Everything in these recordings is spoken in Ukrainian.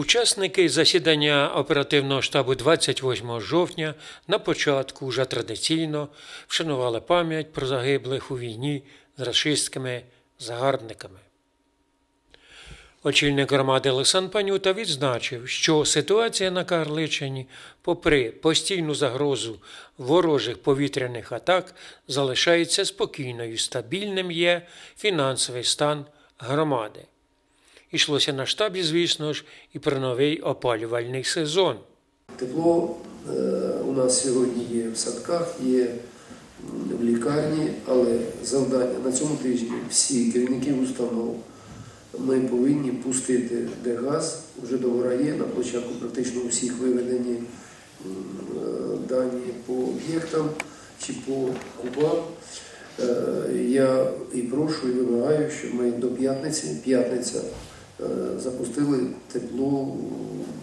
Учасники засідання оперативного штабу 28 жовтня на початку вже традиційно вшанували пам'ять про загиблих у війні з рашистськими загарбниками. Очільник громади Олександр Панюта відзначив, що ситуація на Карличині, попри постійну загрозу ворожих повітряних атак, залишається спокійною, стабільним є фінансовий стан громади. Ішлося на штабі, звісно ж, і про новий опалювальний сезон. Тепло е, у нас сьогодні є в садках, є в лікарні, але завдання на цьому тижні всі керівники установ ми повинні пустити де газ, вже договора є, на площадку практично у всіх виведені е, дані по об'єктам чи по кубам. Е, Я і прошу, і вимагаю, щоб ми до п'ятниці, п'ятниця, запустили тепло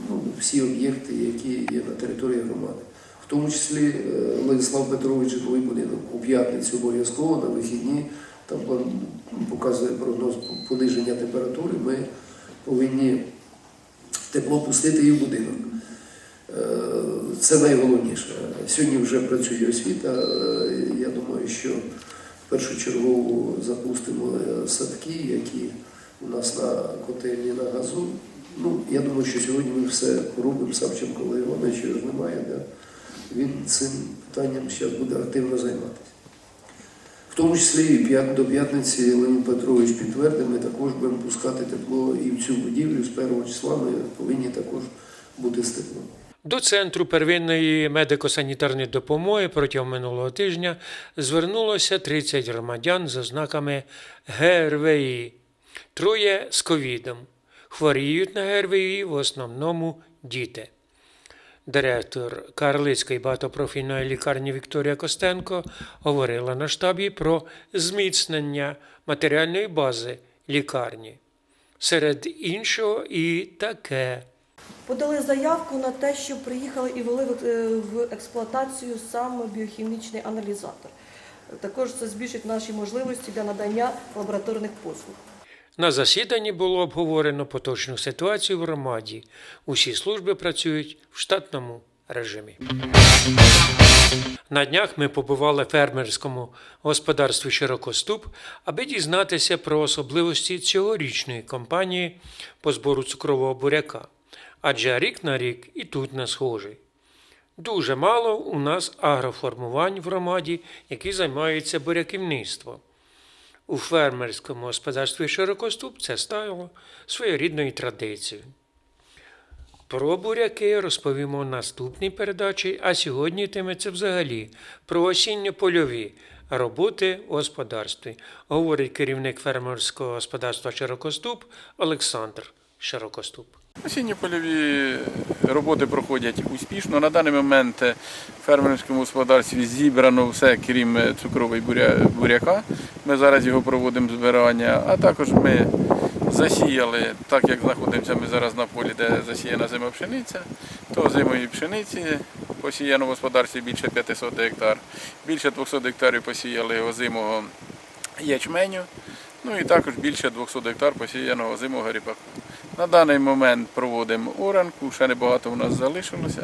ну, всі об'єкти, які є на території громади. В тому числі е, Владислав Петрович житловий будинок у п'ятницю обов'язково на вихідні. Там показує прогноз пониження температури. Ми повинні тепло пустити і в будинок. Е, Це найголовніше. Сьогодні вже працює освіта. Е, Я думаю, що першочергово запустимо е, садки, які у нас на котельні на газу. Ну, я думаю, що сьогодні ми все поробимо. Савченко Олег Іванович його ж немає. Да? Він цим питанням зараз буде активно займатися. В тому числі і до п'ятниці Леонід Петрович підтвердив, ми також будемо пускати тепло і в цю будівлю з першого числа ми повинні також бути з теплом. До центру первинної медико-санітарної допомоги протягом минулого тижня звернулося 30 громадян з ознаками ГРВІ. Троє з ковідом. Хворіють на ГРВІ в основному діти. Директор Карлицької багатопрофільної лікарні Вікторія Костенко говорила на штабі про зміцнення матеріальної бази лікарні. Серед іншого і таке. Подали заявку на те, щоб приїхали і ввели е, в експлуатацію саме біохімічний аналізатор. Також це збільшить наші можливості для надання лабораторних послуг. На засіданні було обговорено поточну ситуацію в громаді. Усі служби працюють в штатному режимі. На днях ми побували в фермерському господарстві Широкоступ, аби дізнатися про особливості цьогорічної кампанії по збору цукрового буряка. Адже рік на рік і тут не схожий. Дуже мало у нас агроформувань в громаді, які займаються буряківництвом. У фермерському господарстві Широкоступ це стало своєрідною традицією. Про буряки розповімо в наступній передачі, а сьогодні йтиметься взагалі про осінньо-польові роботи у господарстві, говорить керівник фермерського господарства Широкоступ Олександр Широкоступ. Осінні польові роботи проходять успішно. На даний момент в фермерському господарстві зібрано все, крім цукрової буряка. Ми зараз його проводимо збирання, а також ми засіяли, так як знаходимося ми зараз на полі, де засіяна зима пшениця, то зимої пшениці посіяно в господарстві більше 500 гектар. Більше 200 гектарів посіяли озимого ячменю. Ну і також більше 200 гектар посіяного озимого ріпаку. На даний момент проводимо оранку, ще небагато у нас залишилося.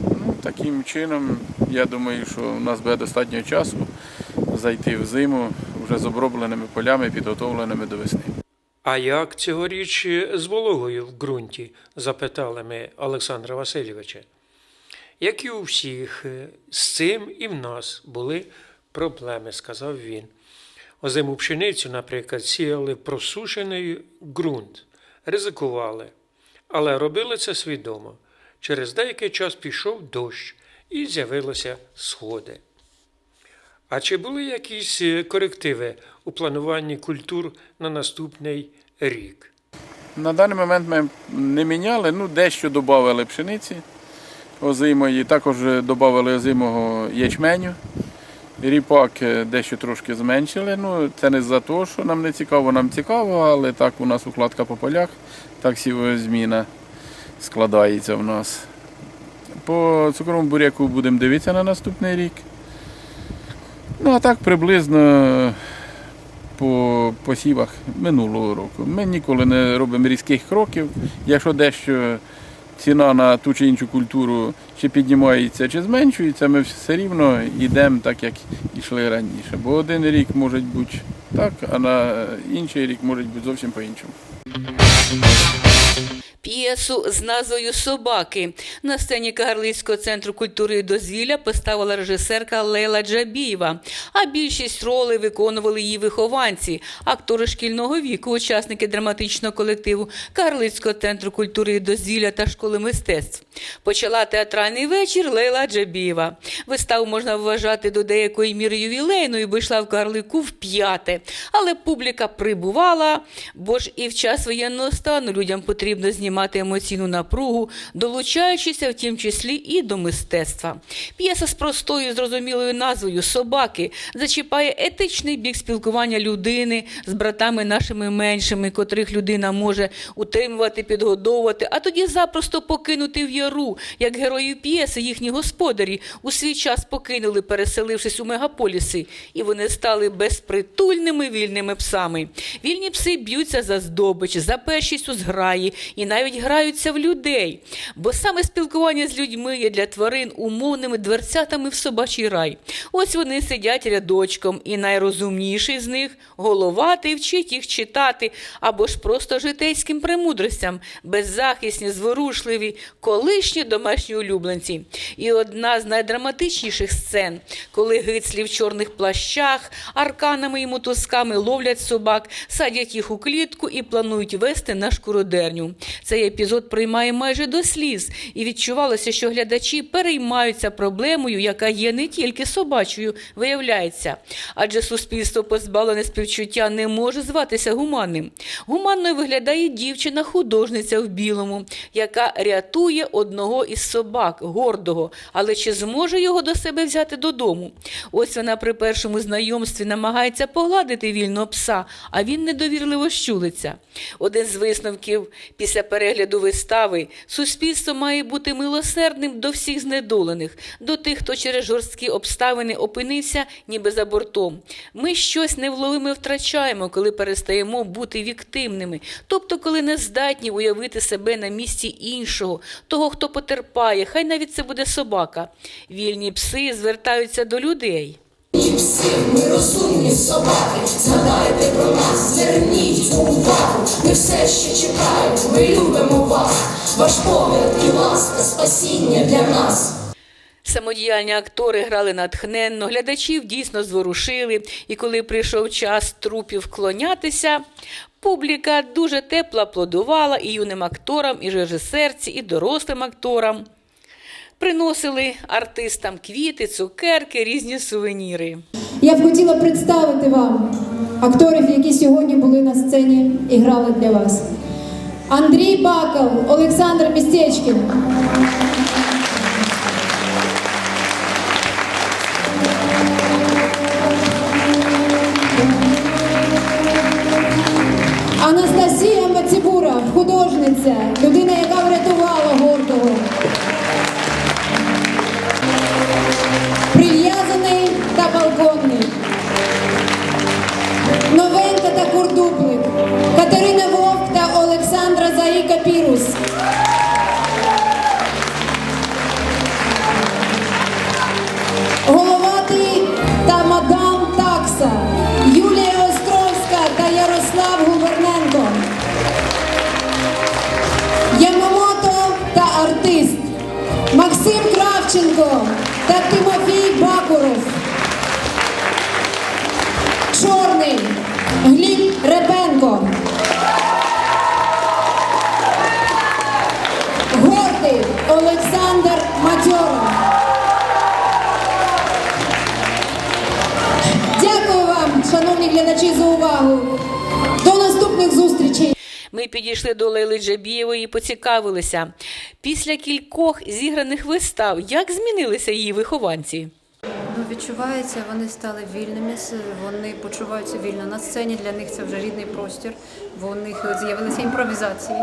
Ну, таким чином, я думаю, що у нас буде достатньо часу зайти в зиму вже з обробленими полями, підготовленими до весни. А як цьогоріч з вологою в ґрунті? запитали ми Олександра Васильовича. Як і у всіх, з цим і в нас були проблеми, сказав він. Озиму пшеницю, наприклад, сіяли просушений ґрунт, ризикували, але робили це свідомо. Через деякий час пішов дощ і з'явилися сходи. А чи були якісь е, корективи у плануванні культур на наступний рік? На даний момент ми не міняли, ну дещо додали пшениці озимої, також додали озимого ячменю. Ріпак е, дещо трошки зменшили. Ну, це не за те, що нам не цікаво, нам цікаво, але так у нас укладка по полях, так сівозміна складається в нас. По цукровому буряку будемо дивитися на наступний рік. Ну а так приблизно по посівах минулого року. Ми ніколи не робимо різких кроків. Якщо дещо ціна на ту чи іншу культуру чи піднімається, чи зменшується, ми все рівно йдемо так, як йшли раніше. Бо один рік може бути так, а на інший рік може бути зовсім по-іншому. П'єсу з назвою Собаки на сцені Кагарлицького центру культури і дозвілля поставила режисерка Лейла Джабієва. А більшість ролей виконували її вихованці, актори шкільного віку, учасники драматичного колективу Кагарлицького центру культури і дозвілля та школи мистецтв. Почала театральний вечір Лейла Джабієва. Виставу можна вважати до деякої міри ювілейною, бо йшла в Кагарлику вп'яте. Але публіка прибувала, бо ж і в час воєнного стану людям потрібно знімати емоційну напругу, долучаючися в тім числі і до мистецтва. П'єса з простою зрозумілою назвою Собаки зачіпає етичний бік спілкування людини з братами нашими меншими, котрих людина може утримувати, підгодовувати, а тоді запросто покинути в яру, як героїв п'єси, їхні господарі у свій час покинули, переселившись у мегаполіси, і вони стали безпритульними вільними псами. Вільні пси б'ються за здобич, за першість у зграї і навіть граються в людей. Бо саме спілкування з людьми є для тварин умовними дверцятами в собачий рай. Ось вони сидять рядочком, і найрозумніший з них головатий вчить їх читати або ж просто житейським премудростям, беззахисні, зворушливі, колишні домашні улюбленці. І одна з найдраматичніших сцен, коли гицлі в чорних плащах, арканами і мотузками ловлять собак, садять їх у клітку і планують вести на шкуродерню. Цей епізод приймає майже до сліз, і відчувалося, що глядачі переймаються проблемою, яка є не тільки собачою, виявляється. Адже суспільство позбавлене співчуття не може зватися гуманним. Гуманною виглядає дівчина-художниця в білому, яка рятує одного із собак, гордого, але чи зможе його до себе взяти додому? Ось вона при першому знайомстві намагається погладити вільного пса, а він недовірливо щулиться. Один з висновків після перегляду вистави суспільство має бути милосердним до всіх знедолених, до тих, хто через жорсткі обставини опинився ніби за бортом. Ми щось невловиме втрачаємо, коли перестаємо бути віктимними, тобто коли не здатні уявити себе на місці іншого, того, хто потерпає, хай навіть це буде собака. Вільні пси звертаються до людей. Всі ми розумні собаки, згадайте про нас, зверніть увагу, ми все ще чекаємо, ми любимо вас, ваш погляд і ласка, спасіння для нас. Самодіяльні актори грали натхненно, глядачів дійсно зворушили, і коли прийшов час трупів вклонятися, публіка дуже тепло аплодувала і юним акторам, і режисерці, і дорослим акторам. Приносили артистам квіти, цукерки, різні сувеніри. Я б хотіла представити вам акторів, які сьогодні були на сцені і грали для вас. Андрій Бакал, Олександр Містечкін. Художниця, людина, яка врятувала гордого. Прив'язаний та балконний. Новенька та курдуплик. Катерина Вовк та Олександра Заїка Пірус. Головатий та мадам Такса. Юлія Островська та Ярослав Губерненко. Артист. Максим Кравченко та Тимофій Бакуров. Чорний Гліб Репенко. Гордий Олександр Матьора. Дякую вам, шановні глядачі, за увагу. Підійшли до Лейли Джабієвої і поцікавилися. Після кількох зіграних вистав, як змінилися її вихованці? Відчувається, вони стали вільними, вони почуваються вільно на сцені. Для них це вже рідний простір, бо у них з'явилися імпровізації.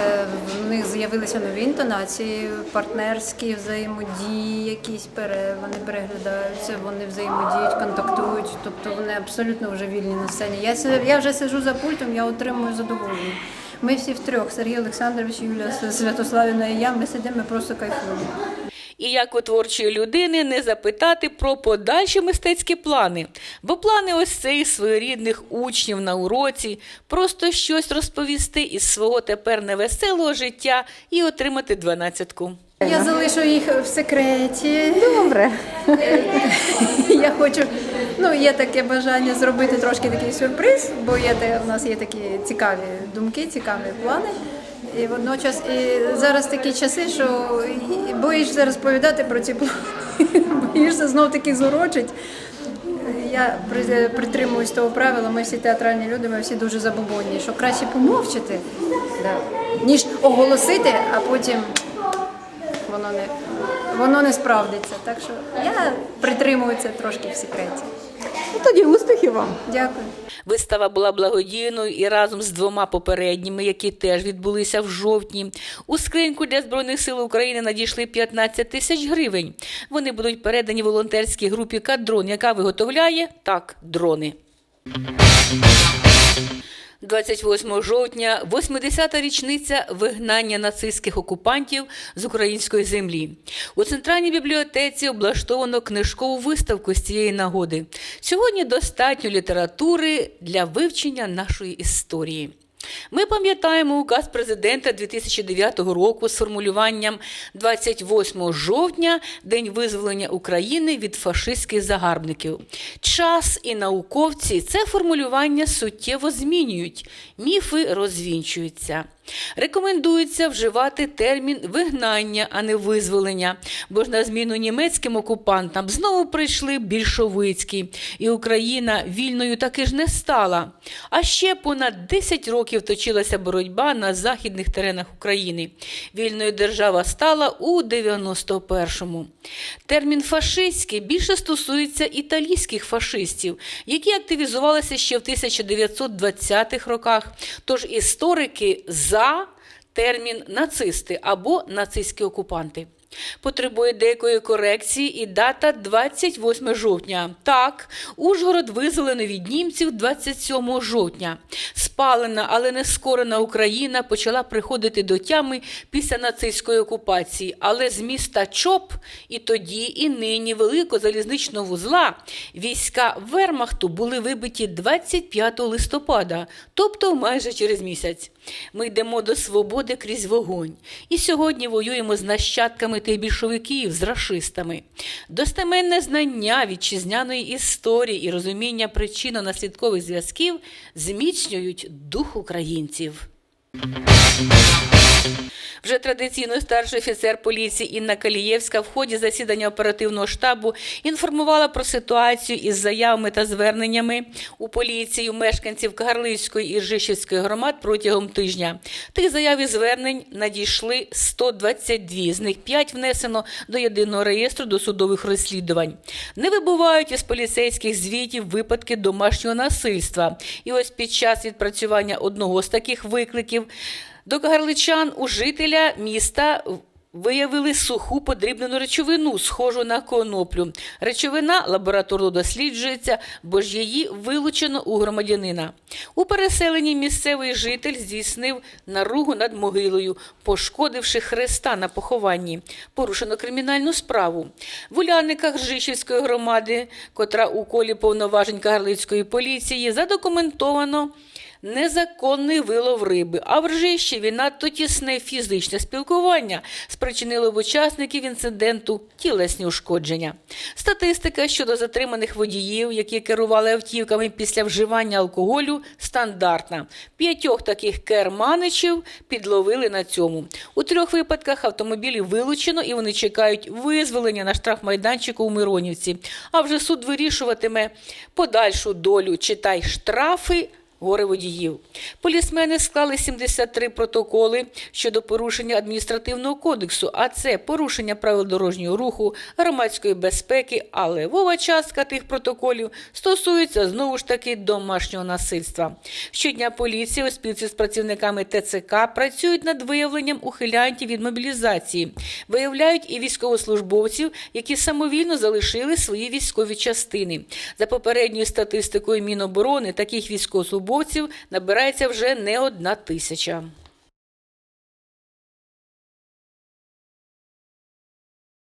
Е, них з'явилися нові інтонації, партнерські взаємодії, якісь пере, вони переглядаються, вони взаємодіють, контактують. Тобто вони абсолютно вже вільні на сцені. Я, я вже сиджу за пультом, я отримую задоволення. Ми всі втрьох, Сергій Олександрович, Юлія Святославівна і я, ми сидимо, ми просто кайфуємо. І як у творчої людини не запитати про подальші мистецькі плани, бо плани ось цих своєрідних учнів на уроці просто щось розповісти із свого тепер невеселого життя і отримати дванадцятку. Я залишу їх в секреті. Добре. Я хочу, ну є таке бажання зробити трошки такий сюрприз, бо є у нас є такі цікаві думки, цікаві плани. І водночас і зараз такі часи, що боїшся розповідати про ці плани, боїшся знов таки зорочить. Я притримуюсь того правила, ми всі театральні люди, ми всі дуже забобонні, що краще помовчати, да, ніж оголосити, а потім воно не, воно не справдиться. Так що я притримую це трошки в секреті. Ну, Тоді успіхів вам. Дякую. Вистава була благодійною і разом з двома попередніми, які теж відбулися в жовтні, у скриньку для Збройних сил України надійшли 15 тисяч гривень. Вони будуть передані волонтерській групі «Кадрон», яка виготовляє так дрони. 28 жовтня 80-та річниця вигнання нацистських окупантів з української землі. У центральній бібліотеці облаштовано книжкову виставку з цієї нагоди. Сьогодні достатньо літератури для вивчення нашої історії. Ми пам'ятаємо указ президента 2009 року з формулюванням 28 жовтня День визволення України від фашистських загарбників. Час і науковці це формулювання суттєво змінюють, міфи розвінчуються. Рекомендується вживати термін вигнання, а не визволення, бо ж на зміну німецьким окупантам знову прийшли більшовицькі, і Україна вільною таки ж не стала. А ще понад 10 років точилася боротьба на західних теренах України. Вільною держава стала у 91-му. Термін фашистський більше стосується італійських фашистів, які активізувалися ще в 1920-х роках. Тож історики за термін нацисти або нацистські окупанти. Потребує деякої корекції і дата 28 жовтня. Так, Ужгород визволений від німців 27 жовтня. Спалена, але не скорена Україна почала приходити до тями після нацистської окупації. Але з міста Чоп і тоді, і нині великого залізничного вузла війська Вермахту були вибиті 25 листопада, тобто майже через місяць. Ми йдемо до свободи крізь вогонь. І сьогодні воюємо з нащадками тих більшовиків, з рашистами. Достеменне знання вітчизняної історії і розуміння причинно-наслідкових зв'язків зміцнюють дух українців. Вже традиційно старший офіцер поліції Інна Калієвська в ході засідання оперативного штабу інформувала про ситуацію із заявами та зверненнями у поліцію мешканців Кагарлицької і Ржищівської громад протягом тижня. Тих заяв і звернень надійшли 122, з них 5 внесено до єдиного реєстру досудових розслідувань. Не вибувають із поліцейських звітів випадки домашнього насильства. І ось під час відпрацювання одного з таких викликів до кагарличан у жителя міста виявили суху подрібнену речовину, схожу на коноплю. Речовина лабораторно досліджується, бо ж її вилучено у громадянина. У переселенні місцевий житель здійснив наругу над могилою, пошкодивши хреста на похованні. Порушено кримінальну справу. В Уляниках Ржищівської громади, котра у колі повноважень Кагарлицької поліції, задокументовано Незаконний вилов риби, а в Ржищеві надто тісне фізичне спілкування спричинило в учасників інциденту тілесні ушкодження. Статистика щодо затриманих водіїв, які керували автівками після вживання алкоголю, стандартна. П'ятьох таких керманичів підловили на цьому. У трьох випадках автомобілі вилучено і вони чекають визволення на штрафмайданчику у Миронівці. А вже суд вирішуватиме подальшу долю, читай штрафи горе водіїв. Полісмени склали 73 протоколи щодо порушення адміністративного кодексу, а це порушення правил дорожнього руху, громадської безпеки, а левова частка тих протоколів стосується знову ж таки домашнього насильства. Щодня поліція у спілці з працівниками ТЦК працюють над виявленням ухилянтів від мобілізації, виявляють і військовослужбовців, які самовільно залишили свої військові частини. За попередньою статистикою Міноборони таких військовослужбовців набирається вже не одна тисяча.